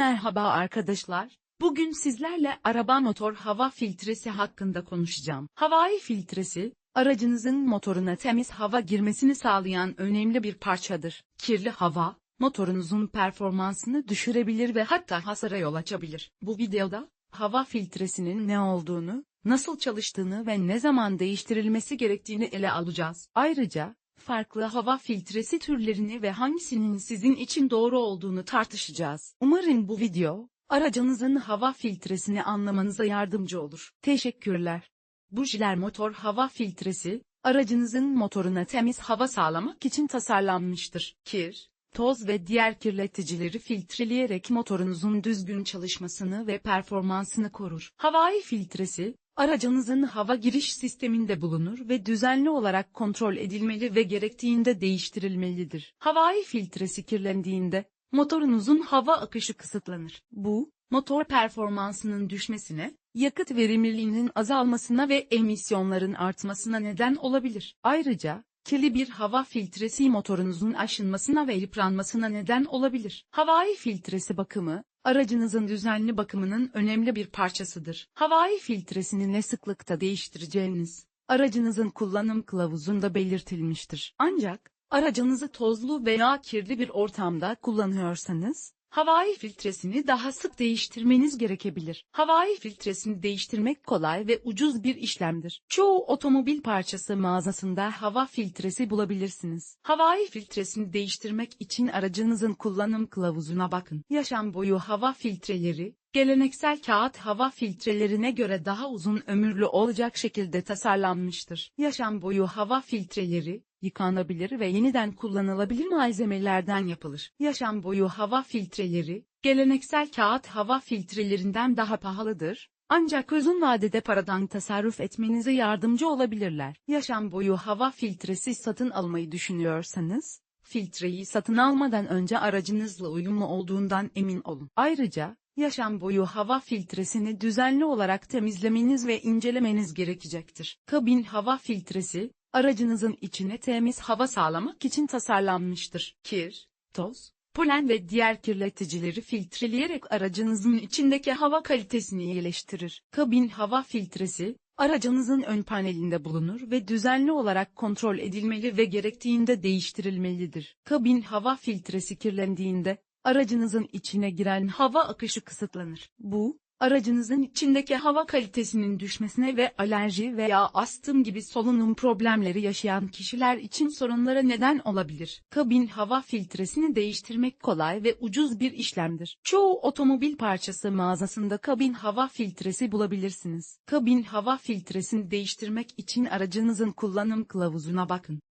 Merhaba arkadaşlar. Bugün sizlerle araba motor hava filtresi hakkında konuşacağım. Havai filtresi, aracınızın motoruna temiz hava girmesini sağlayan önemli bir parçadır. Kirli hava, motorunuzun performansını düşürebilir ve hatta hasara yol açabilir. Bu videoda, hava filtresinin ne olduğunu, nasıl çalıştığını ve ne zaman değiştirilmesi gerektiğini ele alacağız. Ayrıca, farklı hava filtresi türlerini ve hangisinin sizin için doğru olduğunu tartışacağız. Umarım bu video, aracınızın hava filtresini anlamanıza yardımcı olur. Teşekkürler. Bujiler motor hava filtresi, aracınızın motoruna temiz hava sağlamak için tasarlanmıştır. Kir, toz ve diğer kirleticileri filtreleyerek motorunuzun düzgün çalışmasını ve performansını korur. Havai filtresi, aracınızın hava giriş sisteminde bulunur ve düzenli olarak kontrol edilmeli ve gerektiğinde değiştirilmelidir. Havai filtresi kirlendiğinde, motorunuzun hava akışı kısıtlanır. Bu, motor performansının düşmesine, yakıt verimliliğinin azalmasına ve emisyonların artmasına neden olabilir. Ayrıca, kirli bir hava filtresi motorunuzun aşınmasına ve yıpranmasına neden olabilir. Havai filtresi bakımı, aracınızın düzenli bakımının önemli bir parçasıdır. Havai filtresini ne sıklıkta değiştireceğiniz, aracınızın kullanım kılavuzunda belirtilmiştir. Ancak, aracınızı tozlu veya kirli bir ortamda kullanıyorsanız, havai filtresini daha sık değiştirmeniz gerekebilir. Havai filtresini değiştirmek kolay ve ucuz bir işlemdir. Çoğu otomobil parçası mağazasında hava filtresi bulabilirsiniz. Havai filtresini değiştirmek için aracınızın kullanım kılavuzuna bakın. Yaşam boyu hava filtreleri, geleneksel kağıt hava filtrelerine göre daha uzun ömürlü olacak şekilde tasarlanmıştır. Yaşam boyu hava filtreleri, yıkanabilir ve yeniden kullanılabilir malzemelerden yapılır. Yaşam boyu hava filtreleri, geleneksel kağıt hava filtrelerinden daha pahalıdır, ancak uzun vadede paradan tasarruf etmenize yardımcı olabilirler. Yaşam boyu hava filtresi satın almayı düşünüyorsanız, filtreyi satın almadan önce aracınızla uyumlu olduğundan emin olun. Ayrıca, yaşam boyu hava filtresini düzenli olarak temizlemeniz ve incelemeniz gerekecektir. Kabin hava filtresi, aracınızın içine temiz hava sağlamak için tasarlanmıştır. Kir, toz, polen ve diğer kirleticileri filtreleyerek aracınızın içindeki hava kalitesini iyileştirir. Kabin hava filtresi, aracınızın ön panelinde bulunur ve düzenli olarak kontrol edilmeli ve gerektiğinde değiştirilmelidir. Kabin hava filtresi kirlendiğinde, aracınızın içine giren hava akışı kısıtlanır. Bu, aracınızın içindeki hava kalitesinin düşmesine ve alerji veya astım gibi solunum problemleri yaşayan kişiler için sorunlara neden olabilir. Kabin hava filtresini değiştirmek kolay ve ucuz bir işlemdir. Çoğu otomobil parçası mağazasında kabin hava filtresi bulabilirsiniz. Kabin hava filtresini değiştirmek için aracınızın kullanım kılavuzuna bakın.